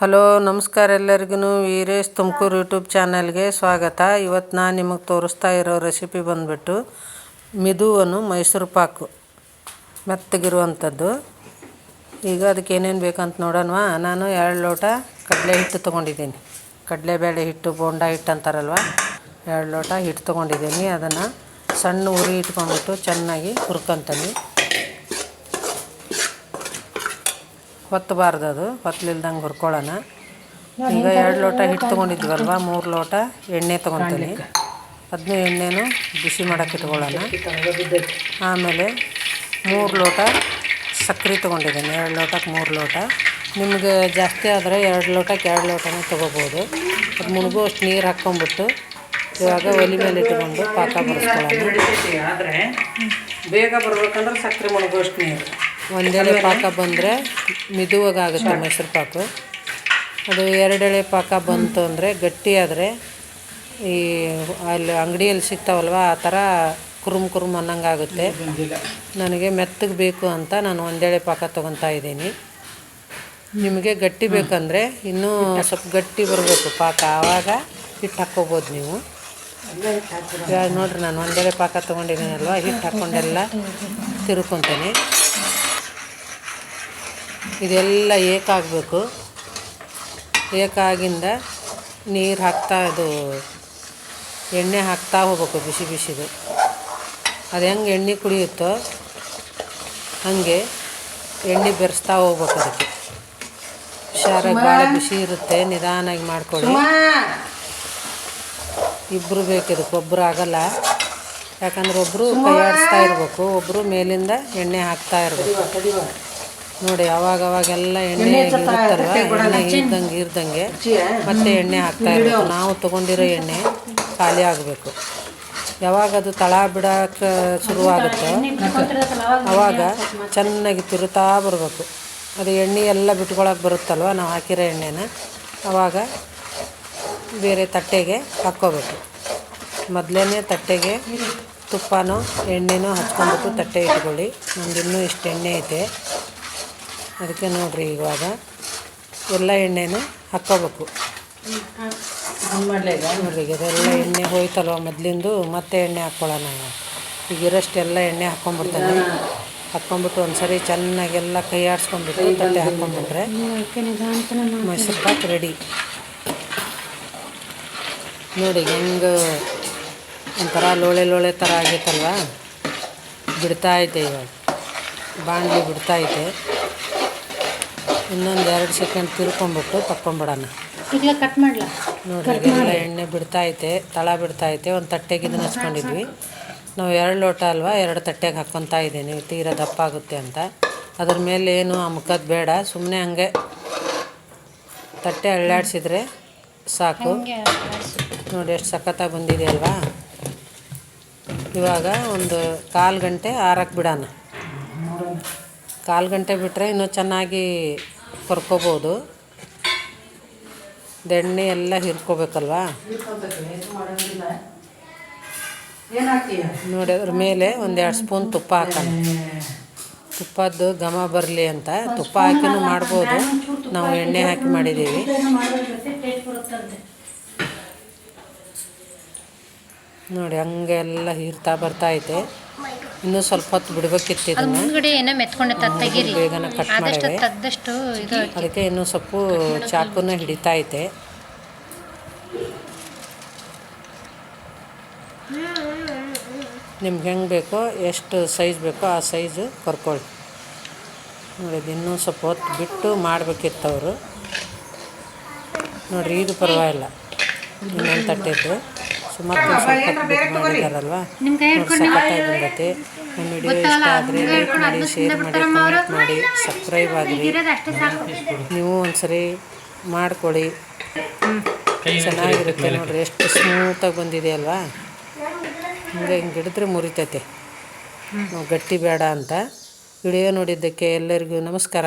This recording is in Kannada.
ಹಲೋ, ನಮಸ್ಕಾರ ಎಲ್ಲರಿಗೂ ವೀರೇಶ್ ತುಮಕೂರು ಯೂಟ್ಯೂಬ್ ಚಾನಲ್ಗೆ ಸ್ವಾಗತ. ಇವತ್ತು ನಾನು ನಿಮಗೆ ತೋರಿಸ್ತಾ ಇರೋ ರೆಸಿಪಿ ಬಂದುಬಿಟ್ಟು ಮಿದುವನ್ನು ಮೈಸೂರು ಪಾಕು ಮೆತ್ತಗಿರುವಂಥದ್ದು. ಈಗ ಅದಕ್ಕೆ ಏನೇನು ಬೇಕಂತ ನೋಡೋಣವಾ? ನಾನು ಎರಡು ಲೋಟ ಕಡಲೆ ಹಿಟ್ಟು ತೊಗೊಂಡಿದ್ದೀನಿ. ಕಡಲೆಬೇಳೆ ಹಿಟ್ಟು, ಬೋಂಡ ಹಿಟ್ಟು ಅಂತಾರಲ್ವ? ಎರಡು ಲೋಟ ಹಿಟ್ಟು ತೊಗೊಂಡಿದ್ದೀನಿ. ಅದನ್ನು ಸಣ್ಣ ಉರಿ ಇಟ್ಕೊಂಡ್ಬಿಟ್ಟು ಚೆನ್ನಾಗಿ ಹುರ್ಕೊಂತೀನಿ ಹೊತ್ತಬಾರ್ದು ಅದು ಹೊತ್ತಲಿಲ್ದಂಗೆ ಹುರ್ಕೊಳ್ಳೋಣ. ಈಗ ಎರಡು ಲೋಟ ಹಿಟ್ಟು ತೊಗೊಂಡಿದ್ವಲ್ವ ಮೂರು ಲೋಟ ಎಣ್ಣೆ ತೊಗೊತೀನಿ. ಅದನ್ನೂ ಎಣ್ಣೆನೂ ಬಿಸಿ ಮಾಡೋಕೆ ಇಟ್ಕೊಳ್ಳೋಣ. ಆಮೇಲೆ ಮೂರು ಲೋಟ ಸಕ್ಕರೆ ತೊಗೊಂಡಿದ್ದೀನಿ. ಎರಡು ಲೋಟಕ್ಕೆ ಮೂರು ಲೋಟ. ನಿಮಗೆ ಜಾಸ್ತಿ ಆದರೆ ಎರಡು ಲೋಟಕ್ಕೆ ಎರಡು ಲೋಟನೂ ತೊಗೋಬೋದು. ಅದು ಮುಳುಗು ಅಷ್ಟು ನೀರು ಹಾಕ್ಕೊಂಬಿಟ್ಟು ಇವಾಗ ಒಲಿ ಮೇಲೆ ಇಟ್ಕೊಂಡು ಪಾಕ ಬರೆಸ್ಕೊಳ್ಳೋಣ. ಆದರೆ ಬೇಗ ಬರ್ಬೇಕಂದ್ರೆ ಸಕ್ಕರೆ ಮುಳುಗುವಷ್ಟು ನೀರು. ಒಂದೆಳೆ ಪಾಕ ಬಂದರೆ ಮಿದುವಾಗುತ್ತೆ ಮೈಸೂರು ಪಾಕು. ಅದು ಎರಡೆಳೆ ಪಾಕ ಬಂತು ಅಂದರೆ ಗಟ್ಟಿಯಾದರೆ ಈ ಅಲ್ಲಿ ಅಂಗಡಿಯಲ್ಲಿ ಸಿಗ್ತಾವಲ್ವ ಆ ಥರ ಕುರುಮ್ ಕುರುಮ್ ಅನ್ನಂಗಾಗುತ್ತೆ. ನನಗೆ ಮೆತ್ತಗೆ ಬೇಕು ಅಂತ ನಾನು ಒಂದೆಳೆ ಪಾಕ ತೊಗೊತಾ ಇದ್ದೀನಿ. ನಿಮಗೆ ಗಟ್ಟಿ ಬೇಕಂದರೆ ಇನ್ನೂ ಸ್ವಲ್ಪ ಗಟ್ಟಿ ಬರಬೇಕು ಪಾಕ. ಆವಾಗ ಹಿಟ್ಟು ಹಾಕ್ಕೋಬೋದು ನೀವು. ಇವಾಗ ನೋಡ್ರಿ ನಾನು ಒಂದೆಳೆ ಪಾಕ ತೊಗೊಂಡಿದ್ದೀನಲ್ವ ಹಿಟ್ಟು ಹಾಕ್ಕೊಂಡೆಲ್ಲ ತಿರ್ಕೊತೀನಿ. ಇದೆಲ್ಲ ಏಕಾಗಬೇಕು. ಏಕಾಗಿಂದ ನೀರು ಹಾಕ್ತಾ ಅದು ಎಣ್ಣೆ ಹಾಕ್ತಾ ಹೋಗ್ಬೇಕು ಬಿಸಿ ಬಿಸಿದು. ಅದು ಹೆಂಗೆ ಎಣ್ಣೆ ಕುಡಿಯುತ್ತೋ ಹಾಗೆ ಎಣ್ಣೆ ಬೆರೆಸ್ತಾ ಹೋಗ್ಬೇಕು ಅದಕ್ಕೆ. ಹುಷಾರಾಗಿ ಭಾಳ ಬಿಸಿ ಇರುತ್ತೆ ನಿಧಾನಾಗಿ ಮಾಡ್ಕೊಳ್ಳಿ. ಇಬ್ಬರು ಬೇಕು ಇದಕ್ಕೆ ಒಬ್ಬರು ಆಗಲ್ಲ. ಯಾಕಂದ್ರೆ ಒಬ್ಬರು ಕೈ ಆಡಿಸ್ತಾ ಇರಬೇಕು ಒಬ್ಬರು ಮೇಲಿಂದ ಎಣ್ಣೆ ಹಾಕ್ತಾ ಇರಬೇಕು. ನೋಡಿ ಅವಾಗ ಅವಾಗೆಲ್ಲ ಎಣ್ಣೆ ಇದ್ದಂಗೆ ಎಣ್ಣೆ ಇರ್ದಂಗೆ ಇರ್ದಂಗೆ ಮತ್ತೆ ಎಣ್ಣೆ ಹಾಕ್ತಾ ಇರಬೇಕು. ನಾವು ತೊಗೊಂಡಿರೋ ಎಣ್ಣೆ ಖಾಲಿ ಆಗಬೇಕು. ಯಾವಾಗ ಅದು ತಳ ಬಿಡೋಕೆ ಶುರುವಾಗುತ್ತೋ ಅವಾಗ ಚೆನ್ನಾಗಿ ತಿರುತ್ತಾ ಬರಬೇಕು. ಅದು ಎಣ್ಣೆ ಎಲ್ಲ ಬಿಟ್ಕೊಳಕ್ಕೆ ಬರುತ್ತಲ್ವ? ನಾವು ಹಾಕಿರೋ ಎಣ್ಣೆನ ಅವಾಗ ಬೇರೆ ತಟ್ಟೆಗೆ ಹಾಕ್ಕೋಬೇಕು. ಮೊದಲೇ ತಟ್ಟೆಗೆ ತುಪ್ಪನೋ ಎಣ್ಣೆನೋ ಹಚ್ಕೊಂಡ್ಬಿಟ್ಟು ತಟ್ಟೆ ಇಟ್ಕೊಳ್ಳಿ. ನಮ್ದು ಇನ್ನೂ ಇಷ್ಟು ಎಣ್ಣೆ ಐತೆ. ಅದಕ್ಕೆ ನೋಡಿರಿ ಇವಾಗ ಎಲ್ಲ ಎಣ್ಣೆನೂ ಹಾಕ್ಕೋಬೇಕು. ನೋಡ್ರಿ ಈಗ ಅದೆಲ್ಲ ಎಣ್ಣೆ ಹೋಯ್ತಲ್ವ ಮೊದಲಿಂದು ಮತ್ತೆ ಎಣ್ಣೆ ಹಾಕ್ಕೊಳ್ಳೋಣ ಈಗ ಇರೋಷ್ಟೆಲ್ಲ ಎಣ್ಣೆ ಹಾಕ್ಕೊಂಬಿಡ್ತಾನೆ ಹಾಕ್ಕೊಂಬಿಟ್ಟು ಒಂದು ಸರಿ ಚೆನ್ನಾಗೆಲ್ಲ ಕೈ ಆಡಿಸ್ಕೊಂಡ್ಬಿಟ್ಟು ತಟ್ಟೆ ಹಾಕ್ಕೊಂಬಿಟ್ರೆ ಮೈಸೂರು ಪಾಕ್ ರೆಡಿ ನೋಡಿ ಹೆಂಗೆ ಒಂಥರ ಲೋಳೆ ಲೋಳೆ ಥರ ಆಗೈತಲ್ವ ಬಿಡ್ತಾ ಐತೆ ಇವಾಗ. ಬಾಣಲಿ ಬಿಡ್ತಾ ಐತೆ. ಇನ್ನೊಂದು ಎರಡು ಸೆಕೆಂಡ್ ತಿರ್ಕೊಂಬಿಟ್ಟು ತಕ್ಕೊಂಬಿಡೋಣ. ಈಗ ಕಟ್ ಮಾಡಲ? ನೋಡಿ ಇದೆಲ್ಲ ಎಣ್ಣೆ ಬಿಡ್ತಾ ಐತೆ ತಳ ಬಿಡ್ತಾ ಐತೆ ಒಂದು ತಟ್ಟೆಗೆ ಇದನ್ನ ಹಚ್ಕೊಂಡಿದ್ವಿ. ನಾವು ಎರಡು ಲೋಟ ಅಲ್ವಾ ಎರಡು ತಟ್ಟೆಗೆ ಹಾಕ್ಕೊತಾ ಇದ್ದೀನಿ ತೀರಾ ದಪ್ಪ ಆಗುತ್ತೆ ಅಂತ. ಅದ್ರ ಮೇಲೆ ಏನು ಅಮ್ಕೋದು ಬೇಡ ಸುಮ್ಮನೆ ಹಂಗೆ ತಟ್ಟೆ ಅಳ್ಳಾಡಿಸಿದ್ರೆ ಸಾಕು. ನೋಡಿ ಎಷ್ಟು ಸಖತ್ತಾಗಿ ಬಂದಿದೆ ಅಲ್ವಾ? ಇವಾಗ ಒಂದು ಕಾಲು ಗಂಟೆ ಆರಕ್ಕೆ ಬಿಡೋಣ. ಕಾಲು ಗಂಟೆ ಬಿಟ್ಟರೆ ಇನ್ನೂ ಚೆನ್ನಾಗಿ ಕರ್ಕೋಬೋದು. ಎಣ್ಣೆ ಎಲ್ಲ ಹಿರ್ಕೋಬೇಕಲ್ವಾ? ನೋಡಿ ಅದ್ರ ಮೇಲೆ ಒಂದೆರಡು ಸ್ಪೂನ್ ತುಪ್ಪ ಹಾಕಲ್ಲ ತುಪ್ಪದ್ದು ಘಮ ಬರಲಿ ಅಂತ ತುಪ್ಪ ಹಾಕಿನೂ ಮಾಡ್ಬೋದು. ನಾವು ಎಣ್ಣೆ ಹಾಕಿ ಮಾಡಿದ್ದೀವಿ. ನೋಡಿ ಹಂಗೆಲ್ಲ ಹೀರ್ತಾ ಬರ್ತಾ ಐತೆ. ಇನ್ನೂ ಸ್ವಲ್ಪ ಹೊತ್ತು ಬಿಡ್ಬೇಕಿತ್ತು ಅದು ಮುಂದ್ಗಡೆ ಏನೋ ಮೆತ್ಕೊಂಡೆ ತತ್ ತೆಗೀರಿ ಬೇಗನೆ ಕಟ್ ಆದಷ್ಟು ಮಾಡೇವೆ ತದ್ದಷ್ಟು ಇದು ಅದಕ್ಕೆ ಇನ್ನೂ ಸ್ವಲ್ಪ ಚಾಕುನ ಹಿಡಿತಾ ಐತೆ. ನಿಮ್ಗೆ ಹೆಂಗೆ ಬೇಕೋ ಎಷ್ಟು ಸೈಜ್ ಬೇಕೋ ಆ ಸೈಜು ಕರ್ಕೊಳ್ಳಿ ನೋಡಿ ಇನ್ನೂ ಸ್ವಲ್ಪ ಹೊತ್ತು ಬಿಟ್ಟು ಮಾಡಬೇಕಿತ್ತು ಅವರು. ನೋಡಿರಿ ಇದು ಪರವಾಗಿಲ್ಲ. ಇನ್ನೊಂದು ತಟ್ಟೆದ್ದು. ಸುಮಾರು ನೋಡಿ ಸಖತ್ತಾಗಿ ಬಂದೈತೆ ನಮ್ಮ ವಿಡಿಯೋ ಇಷ್ಟ ಆದರೆ ಲೈಕ್ ಮಾಡಿ ಶೇರ್ ಮಾಡಿ ಕಮೆಂಟ್ ಮಾಡಿ ಸಬ್ಸ್ಕ್ರೈಬ್ ಆಗಿರಿ ನೀವು ಒಂದ್ಸರಿ ಮಾಡ್ಕೊಳ್ಳಿ. ಚೆನ್ನಾಗಿರುತ್ತೆ ನೋಡ್ರಿ ಎಷ್ಟು ಸ್ಮೂತಾಗಿ ಬಂದಿದೆ ಅಲ್ವಾ? ಹಿಂಗೆ ಹಿಂಗೆ ಹಿಡಿದ್ರೆ ಮುರಿತೈತೆ. ನಾವು ಗಟ್ಟಿ ಬೇಡ ಅಂತ. ವಿಡಿಯೋ ನೋಡಿದ್ದಕ್ಕೆ ಎಲ್ಲರಿಗೂ ನಮಸ್ಕಾರ.